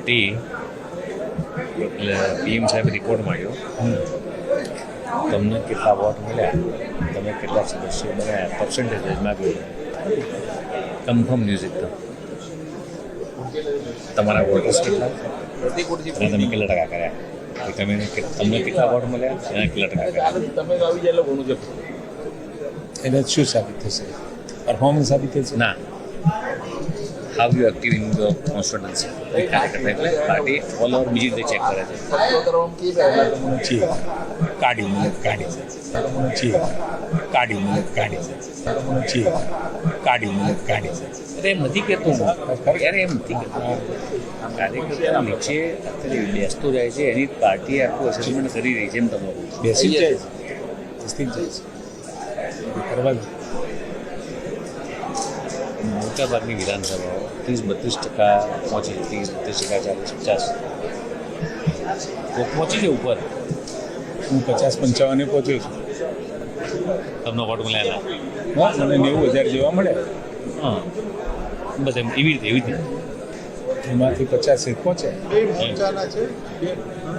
Party એટલે PM સાહેબ report માંગ્યો. તમને કેટલા વોટ મળ્યા? તમે કેટલા સદસ્યો બન્યા? પર્સન્ટેજ માગ્યું કન્ફર્મ ન્યૂઝ તો. તમારા વોટર્સ કેટલા? અને તમે કેટલા ટકા કર્યા? તમે તમને કેટલા વોટ મળ્યા? એના કેટલા ટકા કર્યા? તમે આવી જાય એટલે ઘણું એને શું સાબિત થશે? પરફોર્મન્સ સાબિત થશે? ના. How you active in the constituency એટલે પાર્ટી ઓલ ઓવર બીજી રીતે ચેક કરે છે કાઢી મિલત કાઢી છે કાઢી મિલત કાઢી છે કાઢી મિલત કાઢી છે એટલે એમ નથી કહેતો હું યાર એમ નથી કહેતો કાર્યકર્તા નીચે બેસતો જાય છે એની પાર્ટી આખું અસેસમેન્ટ કરી રહી છે એમ તમારું બેસી જાય છે બેસી જાય છે કરવા મોટાભાગની વિધાનસભાઓ ત્રીસ બત્રીસ ટકા પહોંચે છે ત્રીસ બત્રીસ ટકા ચાલીસ પચાસ તો પહોંચી છે ઉપર? હું પચાસ પંચાવને પહોંચ્યો છું. તમને વોટ મળ્યા હા મને નેવું હજાર જેવા મળે હા. બસ એમ એવી રીતે એવી રીતે. એમાંથી પચાસ એક પહોંચે